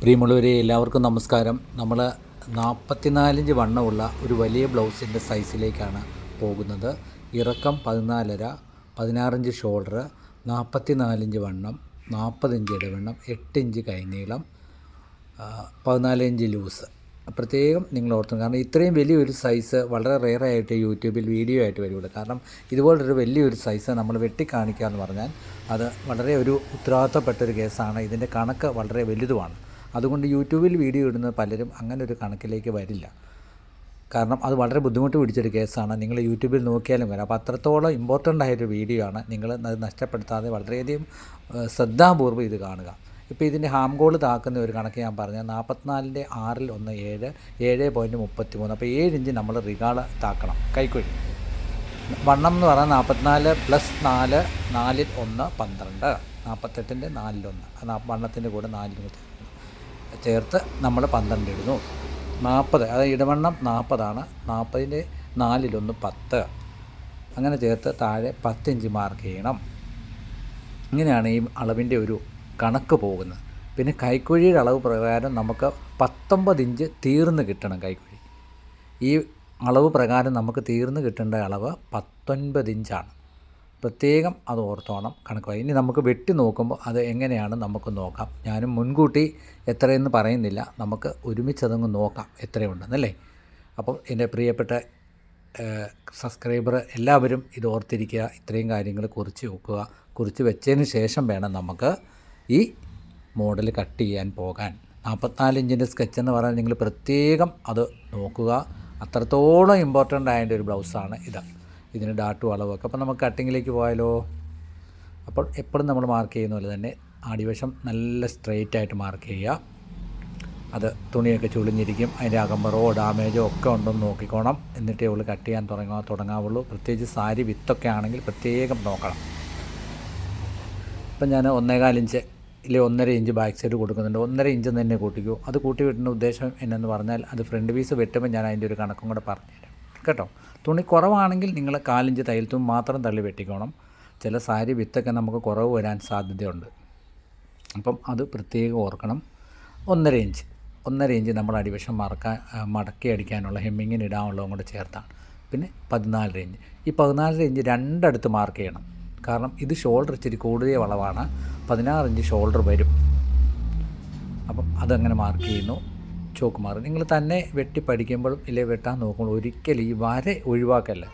പ്രിയമുള്ളവരെ എല്ലാവർക്കും നമസ്കാരം. നമ്മൾ നാൽപ്പത്തിനാലിഞ്ച് വണ്ണമുള്ള ഒരു വലിയ ബ്ലൗസിന്റെ സൈസിലേക്കാണ് പോകുന്നത്. ഇറക്കം പതിനാലര പതിനാറിഞ്ച് ഷോൾഡർ നാൽപ്പത്തിനാലിഞ്ച് വണ്ണം നാൽപ്പത് ഇഞ്ച് ഇടവണ്ണം എട്ട് ഇഞ്ച് കൈനീളം ആ, പതിനാല് ഇഞ്ച് ലൂസ്. പ്രത്യേകം നിങ്ങൾ ഓർക്കണം കാരണം ഇത്രയും വലിയൊരു സൈസ് വളരെ റെയറായിട്ട് യൂട്യൂബിൽ വീഡിയോ ആയിട്ട് വരുള്ളൂ കാരണം ഇതുപോലൊരു വലിയൊരു സൈസ് നമ്മൾ വെട്ടിക്കാണിക്കുക എന്ന് പറഞ്ഞാൽ അത് വളരെ ഒരു ഉത്തരവാദിത്തപ്പെട്ടൊരു കേസാണ്. ഇതിന്റെ കണക്ക് വളരെ വലുതുമാണ്. അതുകൊണ്ട് യൂട്യൂബിൽ വീഡിയോ ഇടുന്ന പലരും അങ്ങനെ ഒരു കണക്കിലേക്ക് വരില്ല. കാരണം അത് വളരെ ബുദ്ധിമുട്ട് പിടിച്ചൊരു കേസാണ്. നിങ്ങൾ യൂട്യൂബിൽ നോക്കിയാലും വരാം. അപ്പോൾ അത്രത്തോളം ഇമ്പോർട്ടന്റ് ആയൊരു വീഡിയോ ആണ്. നിങ്ങൾ അത് നഷ്ടപ്പെടുത്താതെ വളരെയധികം ശ്രദ്ധാപൂർവം ഇത് കാണുക. ഇപ്പോൾ ഇതിന്റെ ഹാം ഗോൾ താക്കുന്ന ഒരു കണക്ക് ഞാൻ പറഞ്ഞ നാൽപ്പത്തിനാലിന്റെ ആറിൽ ഒന്ന് ഏഴ് ഏഴ് പോയിന്റ് മുപ്പത്തി മൂന്ന് അപ്പോൾ ഏഴ് ഇഞ്ച് നമ്മൾ റിഗാൾ താക്കണം. കൈക്കുഴി വണ്ണം എന്ന് പറഞ്ഞാൽ നാൽപ്പത്തിനാല് പ്ലസ് നാല് നാലിൽ ഒന്ന് പന്ത്രണ്ട്. നാൽപ്പത്തെട്ടിന്റെ നാലിലൊന്ന് വണ്ണത്തിന്റെ കൂടെ നാലിൽ ചേർത്ത് നമ്മൾ പന്ത്രണ്ട് ഇടുന്നു. നാൽപ്പത് അതായത് ഇടവണ്ണം നാൽപ്പതാണ്. നാൽപ്പതിന്റെ നാലിലൊന്ന് പത്ത്. അങ്ങനെ ചേർത്ത് താഴെ പത്തിഞ്ച് മാർക്ക് ചെയ്യണം. ഇങ്ങനെയാണ് ഈ അളവിന്റെ ഒരു കണക്ക് പോകുന്നത്. പിന്നെ കൈക്കുഴിയുടെ അളവ് പ്രകാരം നമുക്ക് പത്തൊമ്പത് ഇഞ്ച് തീർന്ന് കിട്ടണം കൈക്കുഴി. ഈ അളവ് പ്രകാരം നമുക്ക് തീർന്ന് കിട്ടേണ്ട അളവ് പത്തൊൻപത് ഇഞ്ചാണ്. പ്രത്യേകം അത് ഓർത്തോണം കണക്ക് ഇനി നമുക്ക് വെട്ടി നോക്കുമ്പോൾ അത് എങ്ങനെയാണ് നമുക്ക് നോക്കാം. ഞാനും മുൻകൂട്ടി എത്രയെന്ന് പറയുന്നില്ല. നമുക്ക് ഒരുമിച്ചതങ്ങ് നോക്കാം എത്രയുണ്ടെന്നല്ലേ അപ്പം എന്റെ പ്രിയപ്പെട്ട സബ്സ്ക്രൈബർ എല്ലാവരും ഇത് ഓർത്തിരിക്കുക. ഇത്രയും കാര്യങ്ങൾ കുറിച്ച് വെക്കുക കുറിച്ച് വെച്ചതിന് ശേഷം വേണം നമുക്ക് ഈ മോഡൽ കട്ട് ചെയ്യാൻ പോകാൻ. നാൽപ്പത്തിനാല് ഇഞ്ചിന്റെ സ്കെച്ച് എന്ന് പറഞ്ഞാൽ നിങ്ങൾ പ്രത്യേകം അത് നോക്കുക. അത്രത്തോളം ഇമ്പോർട്ടന്റ് ആയ ഒരു ബ്ലൗസാണ് ഇത്. ഇതിന് ഡാട്ടും അളവൊക്കെ. അപ്പോൾ നമുക്ക് കട്ടിങ്ങിലേക്ക് പോയാലോ? അപ്പോൾ എപ്പോഴും നമ്മൾ മാർക്ക് ചെയ്യുന്ന പോലെ തന്നെ ആടിവശം നല്ല സ്ട്രെയിറ്റ് ആയിട്ട് മാർക്ക് ചെയ്യുക. അത് തുണിയൊക്കെ ചുളിഞ്ഞിരിക്കും. അതിന്റെ അകമ്പറോ ഡാമേജോ ഒക്കെ ഉണ്ടെന്ന് നോക്കിക്കോണം. എന്നിട്ടേ ഉള്ളൂ കട്ട് ചെയ്യാൻ തുടങ്ങാ തുടങ്ങാവുള്ളൂ. പ്രത്യേകിച്ച് സാരി വിത്തൊക്കെ ആണെങ്കിൽ പ്രത്യേകം നോക്കണം. ഇപ്പം ഞാൻ ഒന്നേകാൽ ഇഞ്ച് ഇല്ലെ ഒന്നര ഇഞ്ച് ബാക്ക് സൈഡ് കൊടുക്കുന്നുണ്ട്. ഒന്നര ഇഞ്ച് തന്നെ കൂട്ടിക്കൂ. അത് കൂട്ടി വിട്ടുന്ന ഉദ്ദേശം എന്നു പറഞ്ഞാൽ അത് ഫ്രണ്ട് പീസ് വെട്ടുമ്പോൾ ഞാൻ അതിന്റെ ഒരു കണക്കും കൂടെ പറഞ്ഞുതരാം. കേട്ടോ? തുണി കുറവാണെങ്കിൽ നിങ്ങൾ കാലിഞ്ച് തയ്യൽത്തും മാത്രം തള്ളി വെട്ടിക്കോണം. ചില സാരി വിത്തൊക്കെ നമുക്ക് കുറവ് വരാൻ സാധ്യതയുണ്ട്. അപ്പം അത് പ്രത്യേകം ഓർക്കണം. ഒന്നര ഇഞ്ച്. ഒന്നര ഇഞ്ച് നമ്മൾ അടിവശം മറക്കാൻ മടക്കി അടിക്കാനുള്ള ഹെമ്മിങ്ങിന് ഇടാനുള്ളതും കൂടെ ചേർത്താണ്. പിന്നെ പതിനാലര ഇഞ്ച്. ഈ പതിനാലര ഇഞ്ച് രണ്ടടുത്ത് മാർക്ക് ചെയ്യണം. കാരണം ഇത് ഷോൾഡർ ഇച്ചിരി കൂടുതൽ വളവാണ്. പതിനാറ് ഇഞ്ച് ഷോൾഡർ വരും. അപ്പം അതങ്ങനെ മാർക്ക് ചെയ്യുന്നു. ചോക്ക് മാറും നിങ്ങൾ തന്നെ വെട്ടി പഠിക്കുമ്പോഴും ഇല്ലേ വെട്ടാൻ നോക്കുമ്പോൾ ഒരിക്കലും ഈ വര ഒഴിവാക്കല്ല.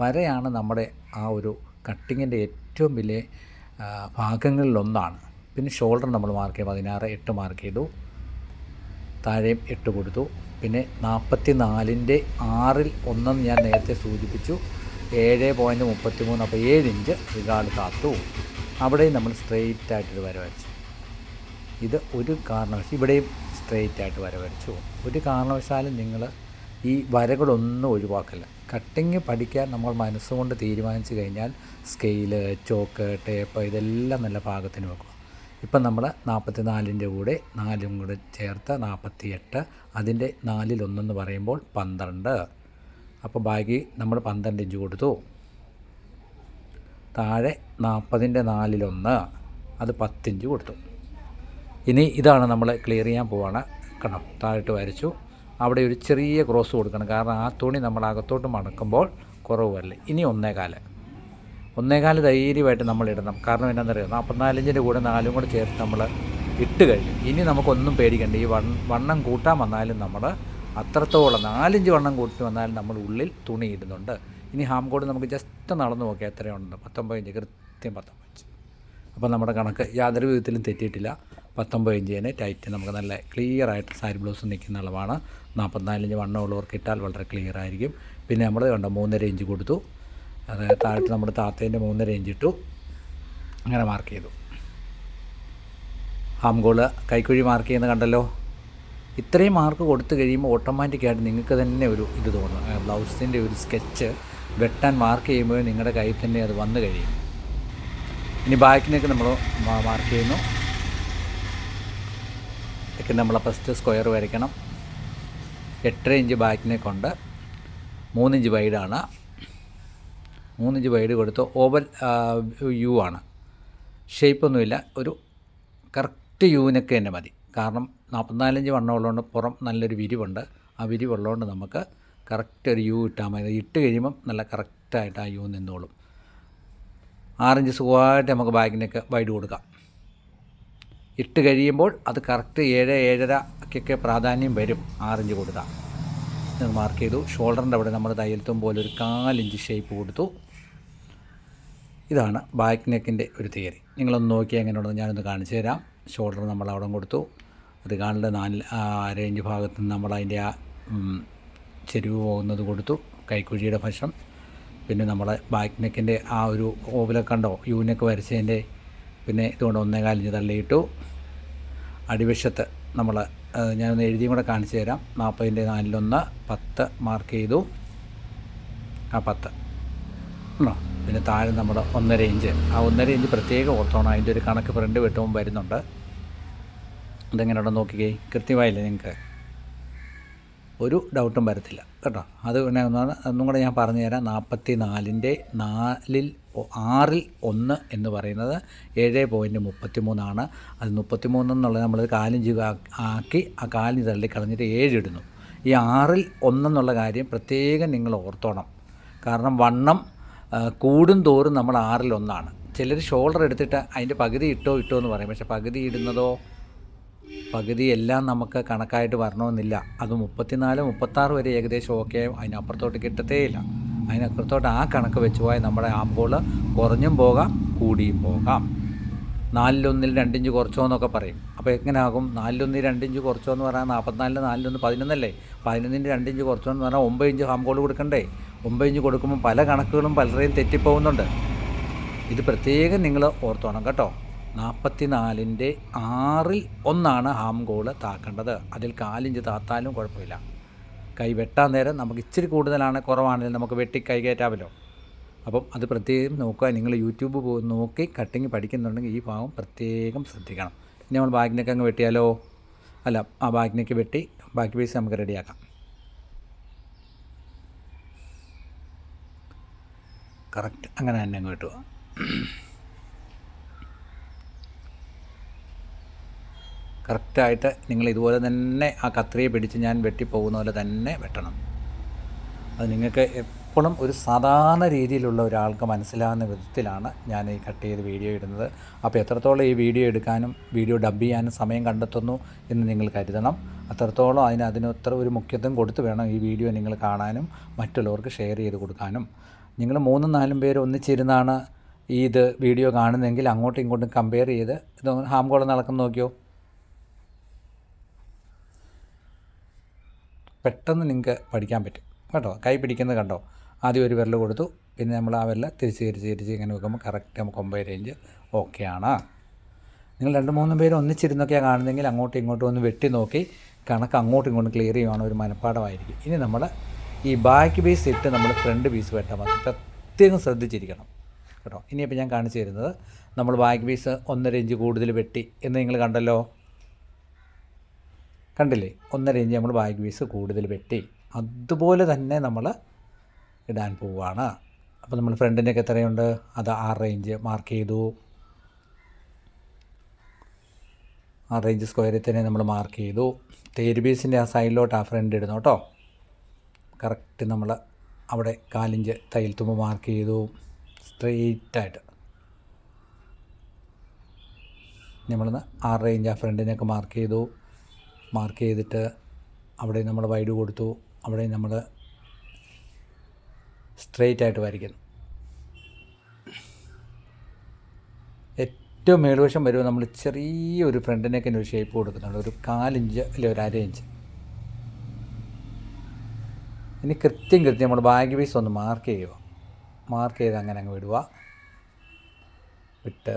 വരയാണ് നമ്മുടെ ആ ഒരു കട്ടിങ്ങിന്റെ ഏറ്റവും വലിയ ഭാഗങ്ങളിലൊന്നാണ്. പിന്നെ ഷോൾഡർ നമ്മൾ മാർക്ക് ചെയ്യും പതിനാറ് എട്ട് മാർക്ക് ചെയ്തു. താഴെയും എട്ട് കൊടുത്തു. പിന്നെ നാൽപ്പത്തി നാലിന്റെ ആറിൽ ഒന്നെന്ന് ഞാൻ നേരത്തെ സൂചിപ്പിച്ചു. ഏഴ് പോയിന്റ് മുപ്പത്തി മൂന്ന് അപ്പോൾ ഏഴ് ഇഞ്ച് റിഗാർഡ് കാത്തു. അവിടെയും നമ്മൾ സ്ട്രെയിറ്റ് ആയിട്ടൊരു വര വരച്ചു. ഇത് ഒരു കാരണവശാലും ഇവിടെയും സ്ട്രെയിറ്റ് ആയിട്ട് വര വരച്ചു പോകും. ഒരു കാരണവശാലും നിങ്ങൾ ഈ വരകളൊന്നും ഒഴിവാക്കല്ല. കട്ടിങ് പഠിക്കാൻ നമ്മൾ മനസ്സുകൊണ്ട് തീരുമാനിച്ചു കഴിഞ്ഞാൽ സ്കെയിൽ ചോക്ക് ടേപ്പ് ഇതെല്ലാം നല്ല പാകത്തിന് വെക്കുക. ഇപ്പം നമ്മൾ നാൽപ്പത്തി നാലിന്റെ കൂടെ നാലും കൂടെ ചേർത്ത് നാൽപ്പത്തി എട്ട് അതിന്റെ നാലിലൊന്നെന്ന് പറയുമ്പോൾ പന്ത്രണ്ട്. അപ്പോൾ ബാക്കി നമ്മൾ പന്ത്രണ്ട് ഇഞ്ച് കൊടുത്തു. താഴെ നാൽപ്പതിന്റെ നാലിലൊന്ന് അത് പത്തിഞ്ച് കൊടുത്തു. ഇനി ഇതാണ് നമ്മൾ ക്ലിയർ ചെയ്യാൻ പോവാണ്. കണം താഴോട്ട് വരച്ചു. അവിടെ ഒരു ചെറിയ ക്രോസ് കൊടുക്കണം. കാരണം ആ തുണി നമ്മൾ അകത്തോട്ട് മടക്കുമ്പോൾ കുറവ് വരില്ല. ഇനി ഒന്നേകാൽ. ഒന്നേകാൽ ധൈര്യമായിട്ട് നമ്മൾ ഇടണം. കാരണം എന്താണെന്നറിയോ നാൽപ്പത്തിനാലിഞ്ചിന്റെ കൂടെ നാലും കൂടെ ചേർത്ത് നമ്മൾ ഇട്ട് കഴിഞ്ഞു. ഇനി നമുക്കൊന്നും പേടിക്കണ്ട. ഈ വണ് വണ്ണം കൂട്ടാൻ വന്നാലും നമ്മൾ അത്രത്തോളം നാലഞ്ച് വണ്ണം കൂട്ടി വന്നാലും നമ്മൾ ഉള്ളിൽ തുണി ഇടുന്നുണ്ട്. ഇനി ഹാം കോഡ് നമുക്ക് ജസ്റ്റ് നടന്നു നോക്കിയാൽ എത്രയുണ്ട്? പത്തൊമ്പത് ഇഞ്ച് കൃത്യം പത്തൊമ്പത് ഇഞ്ച് അപ്പോൾ നമ്മുടെ കണക്ക് യാതൊരു വിധത്തിലും തെറ്റിയിട്ടില്ല. പത്തൊമ്പത് ഇഞ്ച് തന്നെ ടൈറ്റ് നമുക്ക് നല്ല ക്ലിയർ ആയിട്ട് സാരി ബ്ലൗസ് നിൽക്കുന്ന അളവാണ്. നാൽപ്പത്തിനാല് ഇഞ്ച് വണ്ണമുള്ളവർക്ക് ഇട്ടാൽ വളരെ ക്ലിയർ ആയിരിക്കും. പിന്നെ നമ്മൾ കണ്ടോ മൂന്നര ഇഞ്ച് കൊടുത്തു. അത് താഴത്ത് നമ്മുടെ താത്തേന്റെ മൂന്നര ഇഞ്ച് ഇട്ടു. അങ്ങനെ മാർക്ക് ചെയ്തു. ഹാം ഗോൾ കൈക്കുഴി മാർക്ക് ചെയ്യുന്ന കണ്ടല്ലോ? ഇത്രയും മാർക്ക് കൊടുത്തു കഴിയുമ്പോൾ ഓട്ടോമാറ്റിക്കായിട്ട് നിങ്ങൾക്ക് തന്നെ ഒരു ഇത് തോന്നും. ബ്ലൗസിന്റെ ഒരു സ്കെച്ച് വെട്ടാൻ മാർക്ക് ചെയ്യുമ്പോൾ നിങ്ങളുടെ കയ്യിൽ തന്നെ അത് വന്നു കഴിയും. ഇനി ബാക്കിനൊക്കെ നമ്മൾ മാർക്ക് ചെയ്യുന്നു. ഇതൊക്കെ നമ്മൾ ഫസ്റ്റ് സ്ക്വയർ വരയ്ക്കണം. എട്ടര ഇഞ്ച് ബാക്കിനെ കൊണ്ട് മൂന്നിഞ്ച് വൈഡാണ് മൂന്നിഞ്ച് വൈഡ് കൊടുത്ത് ഓവൽ യു ആണ്. ഷേപ്പൊന്നുമില്ല ഒരു കറക്റ്റ് യൂവിനൊക്കെ തന്നെ മതി. കാരണം നാൽപ്പത്തിനാലഞ്ച് വണ്ണം ഉള്ളതുകൊണ്ട് പുറം നല്ലൊരു വിരിവുണ്ട്. ആ വിരിവുള്ളതുകൊണ്ട് നമുക്ക് കറക്റ്റ് ഒരു യു ഇട്ടാൽ മതി. ഇട്ട് കഴിയുമ്പം നല്ല കറക്റ്റായിട്ട് ആ യു നിന്നോളും. ആറിഞ്ച് സുഖമായിട്ട് നമുക്ക് ബാഗിനൊക്കെ വൈഡ് കൊടുക്കാം. ഇട്ട് കഴിയുമ്പോൾ അത് കറക്റ്റ് ഏഴ് ഏഴരക്കൊക്കെ പ്രാധാന്യം വരും. ആറിഞ്ച് കൊടുത്താൽ ഇത് മാർക്ക് ചെയ്തു. ഷോൾഡറിന്റെ അവിടെ നമ്മൾ തയ്യൽത്തും പോലെ ഒരു കാലിഞ്ച് ഷേപ്പ് കൊടുത്തു. ഇതാണ് ബാക്ക് നെക്കിന്റെ ഒരു തിയറി നിങ്ങളൊന്ന് നോക്കി എങ്ങനെയുണ്ടെന്ന് ഞാനൊന്ന് കാണിച്ചു തരാം. ഷോൾഡർ നമ്മൾ അവിടെ കൊടുത്തു. അത് കാണേണ്ട നാല് അരയിഞ്ച് ഭാഗത്ത് നിന്ന് നമ്മൾ അതിന്റെ ആ ചെരുവ് പോകുന്നത് കൊടുത്തു. കൈക്കുഴിയുടെ വശം. പിന്നെ നമ്മളെ ബാക്ക് നെക്കിന്റെ ആ ഒരു ഓവലൊക്കെ കണ്ടോ? യൂനൊക്കെ വരച്ചതിന്റെ പിന്നെ ഇതുകൊണ്ട് ഒന്നേ കാലിഞ്ച് തള്ളിയിട്ടു അടിവശത്ത് നമ്മൾ ഞാനൊന്ന് എഴുതിയും കൂടെ കാണിച്ചു തരാം. നാൽപ്പതിന്റെ നാലിലൊന്ന് പത്ത് മാർക്ക് ചെയ്തു. ആ പത്ത്. ആണോ പിന്നെ താഴെ നമ്മൾ ഒന്നര ഇഞ്ച്. ആ ഒന്നര ഇഞ്ച് പ്രത്യേകം ഓർത്തോണം. അതിന്റെ ഒരു കണക്ക് ഫ്രണ്ട് വെട്ടുമ്പോൾ വരുന്നുണ്ട്. അതെങ്ങനെയുണ്ടെന്ന് നോക്കിക്കേ. കൃത്യമായില്ലേ നിങ്ങൾക്ക്? ഒരു ഡൗട്ടും വരത്തില്ല. കേട്ടോ? അത് പിന്നെ ഒന്നാണ്. ഒന്നും കൂടെ ഞാൻ പറഞ്ഞു തരാം നാൽപ്പത്തി നാലിന്റെ നാലിൽ ആറിൽ ഒന്ന് എന്ന് പറയുന്നത് ഏഴ് പോയിന്റ് മുപ്പത്തി മൂന്നാണ് അത് മുപ്പത്തി മൂന്നെന്നുള്ളത് നമ്മൾ കാലിഞ്ച് ആക്കി ആ കാലിഞ്ച് തള്ളി കളഞ്ഞിട്ട് ഏഴ് ഇടുന്നു. ഈ ആറിൽ ഒന്നെന്നുള്ള കാര്യം പ്രത്യേകം നിങ്ങൾ ഓർത്തോണം. കാരണം വണ്ണം കൂടും തോറും നമ്മൾ ആറിൽ ഒന്നാണ്. ചിലർ ഷോൾഡർ എടുത്തിട്ട് അതിന്റെ പകുതി ഇട്ടോ ഇട്ടോ എന്ന് പറയും. പക്ഷേ പകുതി ഇടുന്നതോ പകുതി എല്ലാം നമുക്ക് കണക്കായിട്ട് വരണമെന്നില്ല. അത് മുപ്പത്തിനാല് മുപ്പത്താറ് വരെ ഏകദേശം ഓക്കെ അതിനപ്പുറത്തോട്ട് കിട്ടത്തേയില്ല. അതിനപ്പുറത്തോട്ട് ആ കണക്ക് വെച്ച് പോയാൽ നമ്മുടെ ആമ്പുകൾ കുറഞ്ഞും പോകാം കൂടിയും പോകാം. നാലിലൊന്നിൽ രണ്ടിഞ്ച് കുറച്ചോ എന്നൊക്കെ പറയും. അപ്പോൾ എങ്ങനെ എങ്ങനെയാകും നാലിലൊന്നിൽ രണ്ടിഞ്ച് കുറച്ചോ എന്ന് പറഞ്ഞാൽ നാൽപ്പത്തിനാലിൽ നാലിലൊന്ന് പതിനൊന്നല്ലേ? പതിനൊന്നിന്റെ രണ്ടിഞ്ച് കുറച്ചോ എന്ന് പറഞ്ഞാൽ ഒമ്പത് ഇഞ്ച് ഹാം ഗോൾ കൊടുക്കണ്ടേ? ഒമ്പത് ഇഞ്ച് കൊടുക്കുമ്പോൾ പല കണക്കുകളും പലരെയും തെറ്റിപ്പോകുന്നുണ്ട്. ഇത് പ്രത്യേകം നിങ്ങൾ ഓർത്തോണം കേട്ടോ. നാൽപ്പത്തി നാലിന്റെ ആറിൽ ഒന്നാണ് ഹാം ഗോൾ താക്കേണ്ടത്. അതിൽ കാലിഞ്ച് താത്താലും കുഴപ്പമില്ല. കൈ വെട്ടാൻ നേരം നമുക്ക് ഇച്ചിരി കൂടുതലാണ് കുറവാണെങ്കിൽ നമുക്ക് വെട്ടി കൈ കയറ്റാമല്ലോ. അപ്പം അത് പ്രത്യേകം നോക്കുക. നിങ്ങൾ യൂട്യൂബ് പോയി നോക്കി കട്ടിങ് പഠിക്കുന്നുണ്ടെങ്കിൽ ഈ ഭാഗം പ്രത്യേകം ശ്രദ്ധിക്കണം. ഇനി നമ്മൾ ബാഗിനൊക്കെ അങ്ങ് വെട്ടിയാലോ? അല്ല ആ ബാഗിനൊക്കെ വെട്ടി ബാക്കി പീസ് നമുക്ക് റെഡിയാക്കാം. കറക്റ്റ് അങ്ങനെ തന്നെ അങ്ങ് വെട്ടുക. കറക്റ്റായിട്ട് നിങ്ങൾ ഇതുപോലെ തന്നെ ആ കത്രിയെ പിടിച്ച് ഞാൻ വെട്ടിപ്പോകുന്ന പോലെ തന്നെ വെട്ടണം. അത് നിങ്ങൾക്ക് എപ്പോഴും ഒരു സാധാരണ രീതിയിലുള്ള ഒരാൾക്ക് മനസ്സിലാകുന്ന വിധത്തിലാണ് ഞാൻ ഈ കട്ട് ചെയ്ത് വീഡിയോ ഇടുന്നത്. അപ്പോൾ എത്രത്തോളം ഈ വീഡിയോ എടുക്കാനും വീഡിയോ ഡബ് ചെയ്യാനും സമയം കണ്ടെത്തുന്നു എന്ന് നിങ്ങൾ കരുതണം. അത്രത്തോളം അതിന് അതിനൊത്ര ഒരു മുഖ്യത്വം കൊടുത്ത് വേണം ഈ വീഡിയോ നിങ്ങൾ കാണാനും മറ്റുള്ളവർക്ക് ഷെയർ ചെയ്ത് കൊടുക്കാനും. നിങ്ങൾ മൂന്നും നാലും പേര് ഒന്നിച്ചിരുന്നാണ് ഈ ഇത് വീഡിയോ കാണുന്നതെങ്കിൽ അങ്ങോട്ടും ഇങ്ങോട്ടും കമ്പയർ ചെയ്ത് ഇത് ഹാം കോളം നടക്കുന്ന നോക്കിയോ? പെട്ടെന്ന് നിങ്ങൾക്ക് പഠിക്കാൻ പറ്റും. കേട്ടോ? കൈ പിടിക്കുന്നത് കണ്ടോ? ആദ്യം ഒരു വിരൽ കൊടുത്തു. പിന്നെ നമ്മൾ ആ വിരൽ തിരിച്ച് തിരിച്ച് തിരിച്ച് ഇങ്ങനെ വെക്കുമ്പോൾ കറക്റ്റ് നമുക്ക് ഒമ്പത് റേഞ്ച് ഓക്കെയാണ് നിങ്ങൾ രണ്ട് മൂന്ന് പേര് ഒന്നിച്ചിരുന്നൊക്കെയാണ് കാണുന്നതെങ്കിൽ അങ്ങോട്ടും ഇങ്ങോട്ടും ഒന്ന് വെട്ടി നോക്കി കണക്ക് അങ്ങോട്ടും ഇങ്ങോട്ടും ക്ലിയർ ചെയ്യുവാണ് ഒരു മനഃപ്പാടമായിരിക്കും ഇനി നമ്മൾ ഈ ബാക്ക് പീസ് ഇട്ട് നമ്മൾ ഫ്രണ്ട് പീസ് വെട്ടാൻ മതി. പ്രത്യേകം ശ്രദ്ധിച്ചിരിക്കണം. കേട്ടോ? ഇനിയിപ്പോൾ ഞാൻ കാണിച്ചു തരുന്നത് നമ്മൾ ബാക്ക് പീസ് ഒന്നര ഇഞ്ച് കൂടുതൽ വെട്ടി എന്ന് നിങ്ങൾ കണ്ടല്ലോ. കണ്ടില്ലേ? ഒന്നര ഇഞ്ച് നമ്മൾ ബാഗ് പീസ് കൂടുതൽ വെട്ടി അതുപോലെ തന്നെ നമ്മൾ ഇടാൻ പോവുകയാണ് അപ്പോൾ നമ്മൾ ഫ്രണ്ടിന്റെയൊക്കെ എത്രയുണ്ട്? അത് ആറ് ഇഞ്ച് മാർക്ക് ചെയ്തു. ആറ് ഇഞ്ച് സ്ക്വയറിൽ തന്നെ നമ്മൾ മാർക്ക് ചെയ്തു. തേര് പീസിന്റെ ആ സൈഡിലോട്ട് ആ ഫ്രണ്ട് ഇടുന്നു കേട്ടോ. കറക്റ്റ് നമ്മൾ അവിടെ കാലിഞ്ച് തയ്യൽ തുമ്പ് മാർക്ക് ചെയ്തു. സ്ട്രെയിറ്റായിട്ട് നമ്മളൊന്ന് ആറ് ഇഞ്ച് ആ ഫ്രണ്ടിനൊക്കെ മാർക്ക് ചെയ്തു. മാർക്ക് ചെയ്തിട്ട് അവിടെ നമ്മൾ വൈഡ് കൊടുത്തു. അവിടെ നമ്മൾ സ്ട്രെയിറ്റ് ആയിട്ട് വരയ്ക്കുന്നു. ഏറ്റവും മേൽവശം വരുമ്പോൾ നമ്മൾ ചെറിയൊരു ഫ്രണ്ടിനൊക്കെ ഒരു ഷേപ്പ് കൊടുക്കുന്നുണ്ട്. ഒരു കാലിഞ്ച് അല്ലെ ഒരു അര ഇഞ്ച് ഇനി കൃത്യം കൃത്യം നമ്മൾ ബാഗ് പീസ് ഒന്ന് മാർക്ക് ചെയ്യുക. മാർക്ക് ചെയ്ത് അങ്ങനെ അങ്ങ് വിടുക. വിട്ട്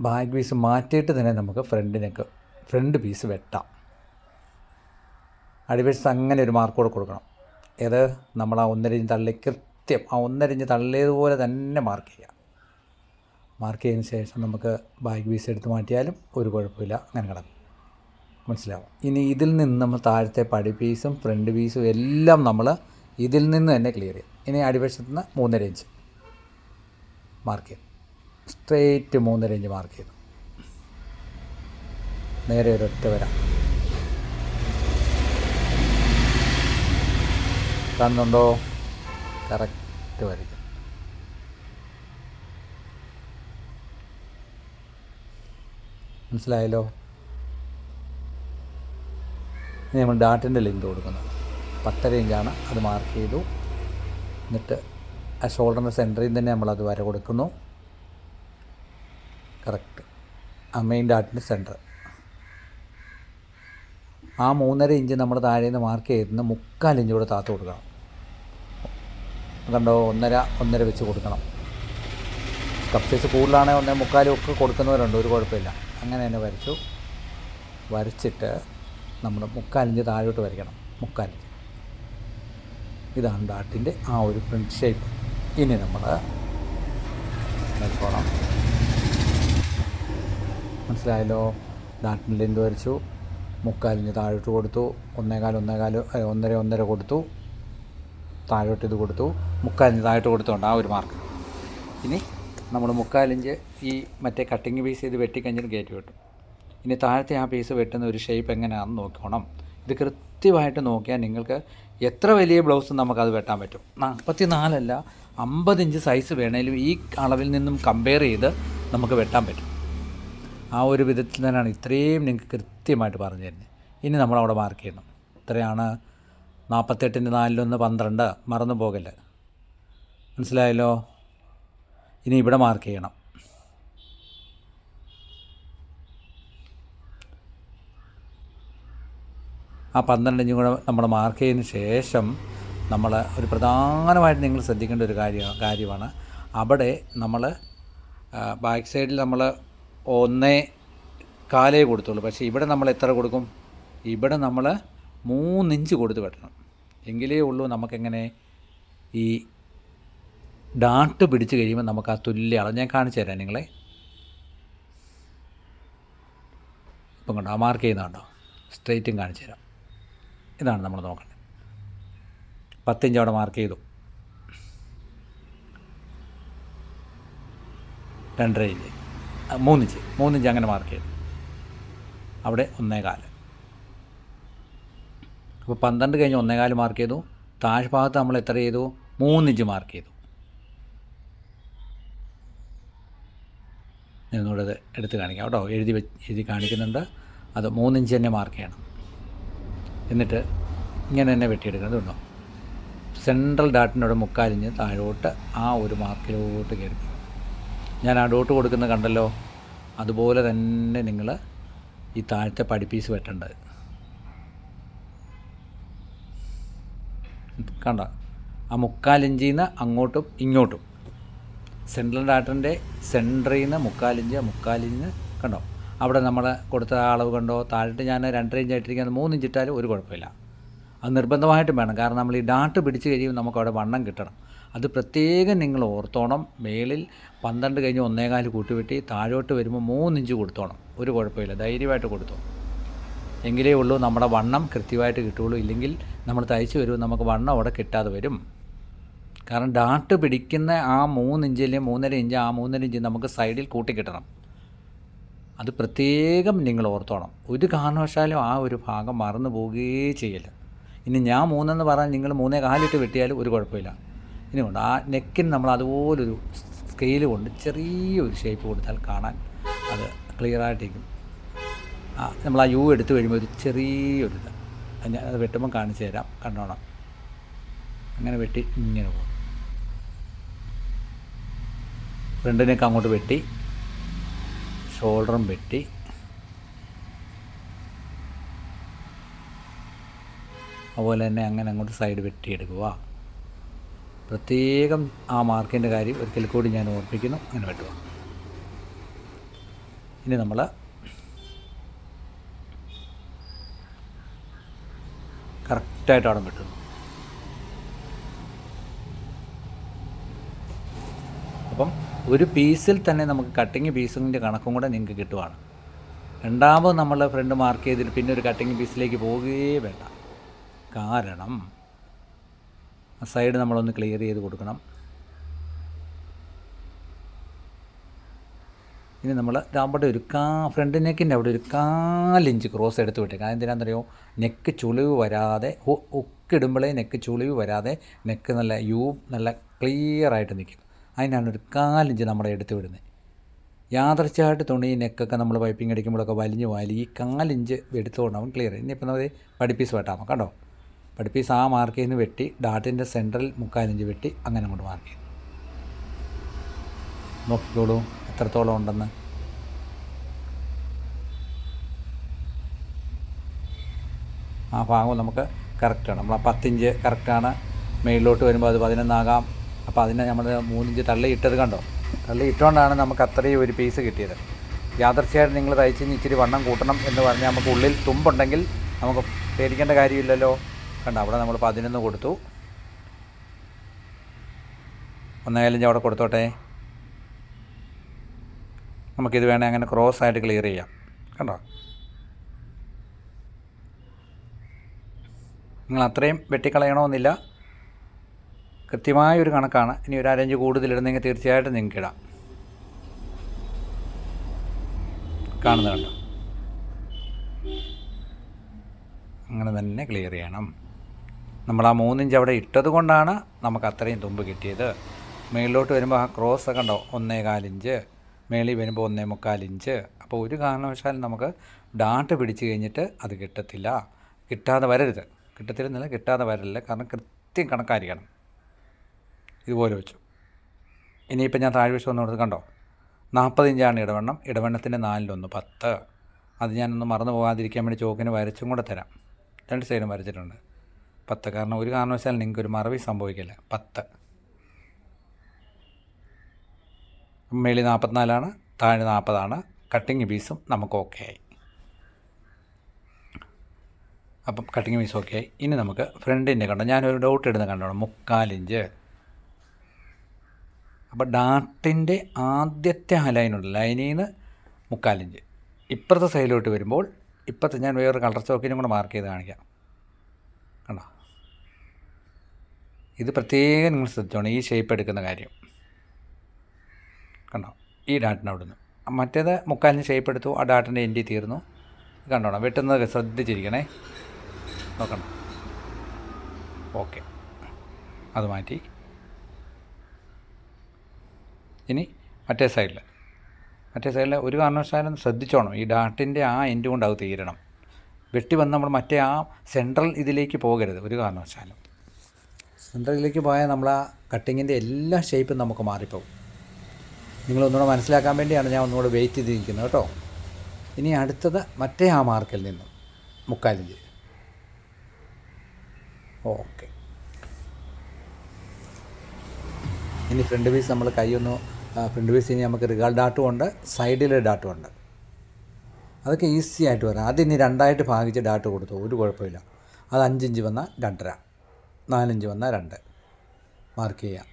ബാഗ് പീസ് മാറ്റിയിട്ട് തന്നെ നമുക്ക് ഫ്രണ്ടിനൊക്കെ ഫ്രണ്ട് പീസ് വെട്ടാം. അടിവശത്ത് അങ്ങനെ ഒരു മാർക്ക് കൂടെ കൊടുക്കണം. ഏത്? നമ്മൾ ആ ഒന്നരിഞ്ഞ് തള്ളി കൃത്യം ആ ഒന്നരിഞ്ഞ് തള്ളിയതുപോലെ തന്നെ മാർക്ക് ചെയ്യുക. മാർക്ക് ചെയ്തതിന് ശേഷം നമുക്ക് ബാഗ് പീസ് എടുത്ത് മാറ്റിയാലും ഒരു കുഴപ്പമില്ല. അങ്ങനെ കിടക്കും. മനസ്സിലാവും ഇനി ഇതിൽ നിന്ന് നമ്മൾ താഴത്തെ പടി പീസും ഫ്രണ്ട് പീസും എല്ലാം നമ്മൾ ഇതിൽ നിന്ന് തന്നെ ക്ലിയർ ചെയ്യും ഇനി അടിവശത്ത് നിന്ന് മൂന്നര ഇഞ്ച് മാർക്ക് ചെയ്യും സ്ട്രെയിറ്റ് മൂന്നര ഇഞ്ച് മാർക്ക് ചെയ്തു നേരെ ഒരൊറ്റ വരാം. കാണുന്നുണ്ടോ? കറക്റ്റ് വരയ്ക്കും മനസ്സിലായല്ലോ? ഇനി നമ്മൾ ഡാറ്റിന്റെ ലിങ്ക് കൊടുക്കുന്നു. പത്തര ഇഞ്ചാണ് അത് മാർക്ക് ചെയ്തു. എന്നിട്ട് ആ ഷോൾഡറിന്റെ സെന്ററിൽ തന്നെ നമ്മളത് വര കൊടുക്കുന്നു. കറക്റ്റ് ആ മെയിൻ ഡാറ്റിന്റെ സെന്റർ ആ മൂന്നര ഇഞ്ച് നമ്മൾ താഴെ നിന്ന് മാർക്ക് ചെയ്തിരുന്ന. മുക്കാൽ ഇഞ്ച് കൂടെ താത്ത് കൊടുക്കണം. കണ്ടോ ഒന്നര ഒന്നര വെച്ച് കൊടുക്കണം. കപ്പ് സൈസ് കൂടുതലാണെങ്കിൽ ഒന്നേ മുക്കാലും ഒക്കെ കൊടുക്കുന്നവരുണ്ട് ഒരു കുഴപ്പമില്ല. അങ്ങനെ തന്നെ വരച്ചു. വരച്ചിട്ട് നമ്മൾ മുക്കാലിഞ്ച് താഴോട്ട് വരയ്ക്കണം മുക്കാലിഞ്ച്. ഇതാണ് ഡാട്ടിന്റെ ആ ഒരു ഫ്രണ്ട് ഷേപ്പ്. ഇനി നമ്മൾ നോക്കണം മനസ്സിലായല്ലോ? ഡാട്ടിന്റെ ലെന്ത് വരച്ചു. മുക്കാലിഞ്ച് താഴോട്ട് കൊടുത്തു. ഒന്നേകാൽ ഒന്നേകാൽ ഒന്നര ഒന്നര കൊടുത്തു. താഴോട്ട് ഇത് കൊടുത്തു. മുക്കാലിഞ്ച് താഴോട്ട് കൊടുത്തുകൊണ്ട് ആ ഒരു മാർക്ക് ഇനി നമ്മൾ മുക്കാലിഞ്ച് ഈ മറ്റേ കട്ടിങ് പീസ് ചെയ്ത് വെട്ടിക്കഴിഞ്ഞിട്ട് കയറ്റി വെട്ടും. ഇനി താഴത്തെ ആ പീസ് വെട്ടുന്ന ഒരു ഷേപ്പ് എങ്ങനെയാണെന്ന് നോക്കണം ഇത് കൃത്യമായിട്ട് നോക്കിയാൽ നിങ്ങൾക്ക് എത്ര വലിയ ബ്ലൗസ് നമുക്കത് വെട്ടാൻ പറ്റും. നാൽപ്പത്തി നാലല്ല അമ്പത് ഇഞ്ച് സൈസ് വേണേലും ഈ അളവിൽ നിന്നും കമ്പയർ ചെയ്ത് നമുക്ക് വെട്ടാൻ പറ്റും. ആ ഒരു വിധത്തിൽ തന്നെയാണ് ഇത്രയും നിങ്ങൾക്ക് കൃത്യമായിട്ട് പറഞ്ഞു തരുന്നത്. ഇനി നമ്മളവിടെ മാർക്ക് ചെയ്യണം. ഇത്രയാണ് നാൽപ്പത്തെട്ടിന്റെ നാലിലൊന്ന് പന്ത്രണ്ട് മറന്നു പോകൽ മനസ്സിലായല്ലോ? ഇനി ഇവിടെ മാർക്ക് ചെയ്യണം. ആ പന്ത്രണ്ട് ഇഞ്ചും കൂടെ നമ്മൾ മാർക്ക് ചെയ്തതിന് ശേഷം നമ്മൾ ഒരു പ്രധാനമായിട്ട് നിങ്ങൾ ശ്രദ്ധിക്കേണ്ട ഒരു കാര്യ കാര്യമാണ്. അവിടെ നമ്മൾ ബാക്ക് സൈഡിൽ നമ്മൾ ഒന്നേ കാലേ കൊടുത്തുള്ളൂ. പക്ഷേ ഇവിടെ നമ്മൾ എത്ര കൊടുക്കും? ഇവിടെ നമ്മൾ മൂന്നിഞ്ച് കൊടുത്ത് വെട്ടണം. എങ്കിലേ ഉള്ളൂ നമുക്കെങ്ങനെ ഈ ഡാട്ട് പിടിച്ച് കഴിയുമ്പോൾ നമുക്ക് ആ തുല്യ അളവ് ഞാൻ കാണിച്ചു തരാം നിങ്ങളെ. ഇപ്പം കണ്ടോ ആ മാർക്ക് ചെയ്യുന്നുണ്ടോ സ്ട്രെയിറ്റും കാണിച്ചു തരാം. ഇതാണ് നമ്മൾ നോക്കേണ്ടത് പത്തിഞ്ച് അവിടെ മാർക്ക് ചെയ്തു. രണ്ടര ഇഞ്ച് മൂന്നിഞ്ച്. മൂന്നിഞ്ച് അങ്ങനെ മാർക്ക് ചെയ്തു. അവിടെ ഒന്നേകാൽ. അപ്പോൾ പന്ത്രണ്ട് കഴിഞ്ഞ് ഒന്നേകാൽ മാർക്ക് ചെയ്തു. താഴ്ഭാഗത്ത് നമ്മൾ എത്ര ചെയ്തു? മൂന്നിഞ്ച് മാർക്ക് ചെയ്തു. നിന്നോട് ഇത് എടുത്ത് കാണിക്കാം കേട്ടോ. എഴുതി വെച്ച് എഴുതി കാണിക്കുന്നുണ്ട്. അത് മൂന്നിഞ്ച് തന്നെ മാർക്ക് ചെയ്യണം. എന്നിട്ട് ഇങ്ങനെ തന്നെ വെട്ടിയെടുക്കുന്നത് ഉണ്ടോ സെൻട്രൽ ഡാട്ടിനോട് മുക്കാലിഞ്ഞ് താഴോട്ട് ആ ഒരു മാർക്കിലോട്ട് കയറി. ഞാൻ ആ ഡോട്ട് കൊടുക്കുന്നത് കണ്ടല്ലോ? അതുപോലെ തന്നെ നിങ്ങൾ ഈ താഴത്തെ പഠിപ്പീസ് വെട്ടേണ്ടത്. കണ്ട. ആ മുക്കാലിഞ്ചിൽ നിന്ന് അങ്ങോട്ടും ഇങ്ങോട്ടും. സെൻട്രൽ ഡാറ്ററിന്റെ സെന്ററിൽ നിന്ന് മുക്കാലിഞ്ച് മുക്കാലിഞ്ച് കണ്ടോ? അവിടെ നമ്മൾ കൊടുത്ത അളവ് കണ്ടോ? താഴോട്ട് ഞാൻ രണ്ടര ഇഞ്ച് ആയിട്ടിരിക്കുന്നത് മൂന്ന് ഇഞ്ച് ഇട്ടാലും ഒരു കുഴപ്പമില്ല. അത് നിർബന്ധമായിട്ടും വേണം. കാരണം നമ്മൾ ഈ ഡാട്ട് പിടിച്ച് കഴിയുമ്പോൾ നമുക്ക് അവിടെ വണ്ണം കിട്ടണം. അത് പ്രത്യേകം നിങ്ങൾ ഓർത്തോണം. മേളിൽ പന്ത്രണ്ട് കഴിഞ്ഞ് ഒന്നേകാൽ കൂട്ടുവെട്ടി താഴോട്ട് വരുമ്പോൾ മൂന്നിഞ്ച് കൊടുത്തോണം. ഒരു കുഴപ്പമില്ല. ധൈര്യമായിട്ട് കൊടുത്തോ എങ്കിലേ ഉള്ളൂ നമ്മുടെ വണ്ണം കൃത്യമായിട്ട് കിട്ടുകയുള്ളൂ. ഇല്ലെങ്കിൽ നമ്മൾ തയ്ച്ച് വരുമ്പോൾ നമുക്ക് വണ്ണം അവിടെ കിട്ടാതെ വരും. കാരണം ഡാട്ട് പിടിക്കുന്ന ആ മൂന്നിഞ്ചിൽ മൂന്നര ഇഞ്ച് ആ മൂന്നര ഇഞ്ച് നമുക്ക് സൈഡിൽ കൂട്ടി കിട്ടണം അത് പ്രത്യേകം നിങ്ങൾ ഓർത്തോണം. ഒരു കാരണവശാലും ആ ഒരു ഭാഗം മറന്നു പോവുകയേ ചെയ്യില്ല. ഇനി ഞാൻ മൂന്നെന്ന് പറഞ്ഞാൽ നിങ്ങൾ മൂന്നേ കാലിട്ട് വെട്ടിയാലും ഒരു കുഴപ്പമില്ല. ഇനി കൊണ്ട് ആ നെക്കിന് നമ്മൾ അതുപോലൊരു സ്കെയിൽ കൊണ്ട് ചെറിയൊരു ഷേപ്പ് കൊടുത്താൽ കാണാൻ അത് ക്ലിയറായിട്ടിരിക്കും നമ്മൾ ആ യു എടുത്തു കഴിയുമ്പോൾ ഒരു ചെറിയൊരു ഇത്. ഞാൻ അത് വെട്ടുമ്പോൾ കാണിച്ചു തരാം. കണ്ടോണം? അങ്ങനെ വെട്ടി ഇങ്ങനെ പോകും. ഫ്രണ്ടിനൊക്കെ അങ്ങോട്ട് വെട്ടി ഷോൾഡറും വെട്ടി. അതുപോലെ തന്നെ അങ്ങനെ അങ്ങോട്ട് സൈഡ് വെട്ടിയെടുക്കുക. പ്രത്യേകം ആ മാർക്കിന്റെ കാര്യം ഒരിക്കൽ കൂടി ഞാൻ ഓർപ്പിക്കുന്നു. അങ്ങനെ വെട്ടുക. ഇനി നമ്മൾ കറക്റ്റായിട്ട് കിട്ടുന്നത്. അപ്പം ഒരു പീസിൽ തന്നെ നമുക്ക് കട്ടിങ് പീസിന്റെ കണക്കും കൂടെ നിങ്ങൾക്ക് കിട്ടുവാണ്. രണ്ടാമത് നമ്മൾ ഫ്രണ്ട് മാർക്ക് ചെയ്തിട്ട് പിന്നെ ഒരു കട്ടിങ് പീസിലേക്ക് പോവുകയേ വേണ്ട. കാരണം സൈഡ് നമ്മളൊന്ന് ക്ലിയർ ചെയ്ത് കൊടുക്കണം. ഇനി നമ്മൾ രാമ്പട്ടെ ഒരു കാ ഫ്രണ്ട് നെക്കിന്റെ അവിടെ ഒരു കാലിഞ്ച് ക്രോസ് എടുത്ത് വിട്ടേക്കാം. അതെന്തിനാണെന്നറിയോ നെക്ക് ചുളിവ് വരാതെ ഒക്കെ ഇടുമ്പോഴേ നെക്ക് ചുളിവ് വരാതെ നെക്ക് നല്ല യൂ നല്ല ക്ലിയർ ആയിട്ട് നിൽക്കും. അതിനാണ് ഒരു കാലിഞ്ച് നമ്മുടെ എടുത്ത് വിടുന്നത് യാദർച്ചയായിട്ട് തുണി നെക്കൊക്കെ നമ്മൾ പൈപ്പിംഗ് അടിക്കുമ്പോഴൊക്കെ വലിഞ്ഞ് വലി ഈ കാലിഞ്ച് എടുത്തുകൊണ്ടാവും ക്ലിയർ ഇനിയിപ്പോൾ നമ്മൾ പഠിപ്പീസ് വെട്ടാമോ? കണ്ടോ? പഠിപ്പീസ് ആ മാർക്കിൽ നിന്ന് വെട്ടി ഡാട്ടിന്റെ സെൻട്രൽ മുക്കാലിഞ്ച് വെട്ടി അങ്ങനെ അങ്ങോട്ട് മാർക്ക് ചെയ്തു. നോക്കിക്കോളൂ. എത്രത്തോളം ഉണ്ടെന്ന്? ആ ഭാഗം നമുക്ക് കറക്റ്റാണ് നമ്മൾ ആ പത്തിഞ്ച് കറക്റ്റാണ് മേളിലോട്ട് വരുമ്പോൾ അത് പതിനൊന്നാകാം അപ്പോൾ അതിനെ നമ്മൾ മൂന്നിഞ്ച് തള്ളി ഇട്ടത് കണ്ടോ? തള്ളി ഇട്ടുകൊണ്ടാണ് നമുക്ക് അത്രയും ഒരു പീസ് കിട്ടിയത്. യാദർച്ചയായിട്ട് നിങ്ങൾ തയ്ച്ച് ഇച്ചിരി വണ്ണം കൂട്ടണം എന്ന് പറഞ്ഞാൽ നമുക്ക് ഉള്ളിൽ തുമ്പുണ്ടെങ്കിൽ നമുക്ക് പേടിക്കേണ്ട കാര്യമില്ലല്ലോ. കണ്ടോ അവിടെ നമ്മൾ പതിനൊന്ന് കൊടുത്തു. ഒന്നായാലും അവിടെ കൊടുത്തോട്ടെ. നമുക്കിത് വേണേൽ അങ്ങനെ ക്രോസ് ആയിട്ട് ക്ലിയർ ചെയ്യാം. കണ്ടോ? നിങ്ങൾ അത്രയും വെട്ടിക്കളയണമെന്നില്ല കൃത്യമായ ഒരു കണക്കാണ്. ഇനി ഒരു അരഞ്ച് കൂടുതലിടുന്നെങ്കിൽ തീർച്ചയായിട്ടും നിങ്ങൾക്ക് ഇടാം. കാണുന്നുണ്ട് അങ്ങനെ തന്നെ ക്ലിയർ ചെയ്യണം. നമ്മൾ ആ മൂന്നിഞ്ച് അവിടെ ഇട്ടത് കൊണ്ടാണ് നമുക്ക് അത്രയും തുമ്പ് കിട്ടിയത്. മേളിലോട്ട് വരുമ്പോൾ ആ ക്രോസ് കണ്ടോ? ഒന്നേ കാലിഞ്ച്. മേളിൽ വരുമ്പോൾ ഒന്നേ മുക്കാൽ ഇഞ്ച്. അപ്പോൾ ഒരു കാരണവശാലും നമുക്ക് ഡാട്ട് പിടിച്ചു കഴിഞ്ഞിട്ട് അത് കിട്ടത്തില്ല. കിട്ടാതെ വരരുത്. കിട്ടത്തില്ലെന്നല്ല കിട്ടാതെ വരല്ല. കാരണം കൃത്യം കണക്കായിരിക്കണം ഇതുപോലെ വെച്ചു. ഇനിയിപ്പോൾ ഞാൻ താഴ്വശം ഒന്ന് കൊടുത്ത് കണ്ടോ? നാൽപ്പത് ഇഞ്ചാണ് ഇടവണ്ണം. ഇടവണ്ണത്തിന്റെ നാലിലൊന്ന് പത്ത്. അത് ഞാനൊന്ന് മറന്നു പോകാതിരിക്കാൻ വേണ്ടി ചോക്കിന് വരച്ചും കൂടെ തരാം. രണ്ട് സൈഡും വരച്ചിട്ടുണ്ട്. പത്ത്. കാരണം ഒരു കാരണവശാലും നിങ്ങൾക്ക് ഒരു മറവി സംഭവിക്കില്ല. പത്ത്. മേളി നാൽപ്പത്തിനാലാണ് താഴെ നാൽപ്പതാണ്. കട്ടിങ് പീസും നമുക്ക് ഓക്കെ ആയി. അപ്പം കട്ടിങ് പീസ് ഓക്കെ ആയി. ഇനി നമുക്ക് ഫ്രണ്ടിന്റെ കണ്ടോ? ഞാനൊരു ഡൗട്ട് ഇടുന്ന കണ്ടോ മുക്കാലിഞ്ച് അപ്പോൾ ഡാട്ടിന്റെ ആദ്യത്തെ ആ ലൈനുണ്ട് ലൈനിൽ നിന്ന് മുക്കാലിഞ്ച് ഇപ്പുറത്തെ സൈഡിലോട്ട് വരുമ്പോൾ ഇപ്പോഴത്തെ ഞാൻ വേറൊരു കളർ ചോക്കിനും കൂടെ മാർക്ക് ചെയ്ത് കാണിക്കാം. കണ്ടോ? ഇത് പ്രത്യേകം നിങ്ങൾ ശ്രദ്ധിച്ചോണം ഈ ഷേപ്പ് എടുക്കുന്ന കാര്യം. കണ്ടോ? ഈ ഡാറ്റിന് അവിടുന്ന്. മറ്റേത് മുക്കാലിന് ഷേപ്പ് എടുത്തു ആ ഡാറ്റിന്റെ എൻഡി തീർന്നു. കണ്ടോണം? വെട്ടുന്നത് ശ്രദ്ധിച്ചിരിക്കണേ. നോക്കണം. ഓക്കെ. അത് മാറ്റി. ഇനി മറ്റേ സൈഡിൽ മറ്റേ സൈഡിൽ ഒരു കാരണവശാലും ശ്രദ്ധിച്ചോണം. ഈ ഡാട്ടിന്റെ ആ എൻഡ് കൊണ്ട് അത് തീരണം. വെട്ടി വന്ന് നമ്മൾ മറ്റേ ആ സെൻട്രൽ ഇതിലേക്ക് പോകരുത് ഒരു കാരണവശാലും. സെൻട്രലിലേക്ക് പോയാൽ നമ്മൾ ആ കട്ടിങ്ങിന്റെ എല്ലാ ഷേപ്പും നമുക്ക് മാറിപ്പോകും. നിങ്ങളൊന്നുകൂടെ മനസ്സിലാക്കാൻ വേണ്ടിയാണ് ഞാൻ ഒന്നുകൂടെ വെയിറ്റ് ചെയ്ത് നിൽക്കുന്നത് കേട്ടോ. ഇനി അടുത്തത് മറ്റേ ആ മാർക്കിൽ നിന്നും മുക്കാലിഞ്ച്. ഓക്കെ ഇനി ഫ്രണ്ട് പീസ് നമ്മൾ കൈ ഒന്ന് ഫ്രണ്ട് പീസ് ഇനി നമുക്ക് റിഗാൾ ഡാട്ടും ഉണ്ട് സൈഡിൽ ഡാട്ടും ഉണ്ട്. അതൊക്കെ ഈസി ആയിട്ട് വരാം. ഇനി രണ്ടായിട്ട് ഭാഗിച്ച് ഡാട്ട് കൊടുത്തു. ഒരു കുഴപ്പമില്ല. അത് അഞ്ചിഞ്ച് വന്നാൽ രണ്ടര. നാലിഞ്ച് വന്നാൽ രണ്ട്. മാർക്ക് ചെയ്യാം.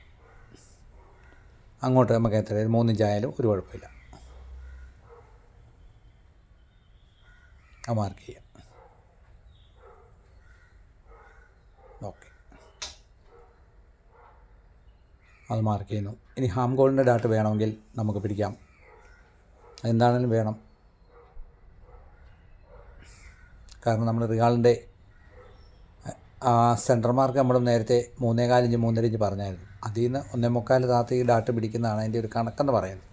അങ്ങോട്ട് നമുക്ക് എത്ര മൂന്നിഞ്ച് ആയാലും ഒരു കുഴപ്പമില്ല. ആ മാർക്ക് ചെയ്യാം. ഓക്കെ അത് മാർക്ക് ചെയ്യുന്നു. ഇനി ഹാം ഗോളിന്റെ ഡാറ്റ വേണമെങ്കിൽ നമുക്ക് പിടിക്കാം. എന്താണെങ്കിലും വേണം. കാരണം നമ്മൾ റിയാളിന്റെ സെന്റർ മാർക്ക് നമ്മൾ നേരത്തെ മൂന്നേകാലിഞ്ച് മൂന്നര ഇഞ്ച് പറഞ്ഞായിരുന്നു. അതിൽ നിന്ന് ഒന്നേ മുക്കാൽ താത്ത ഈ ഡാട്ട് പിടിക്കുന്നതാണ് അതിന്റെ ഒരു കണക്കെന്ന് പറയുന്നത്.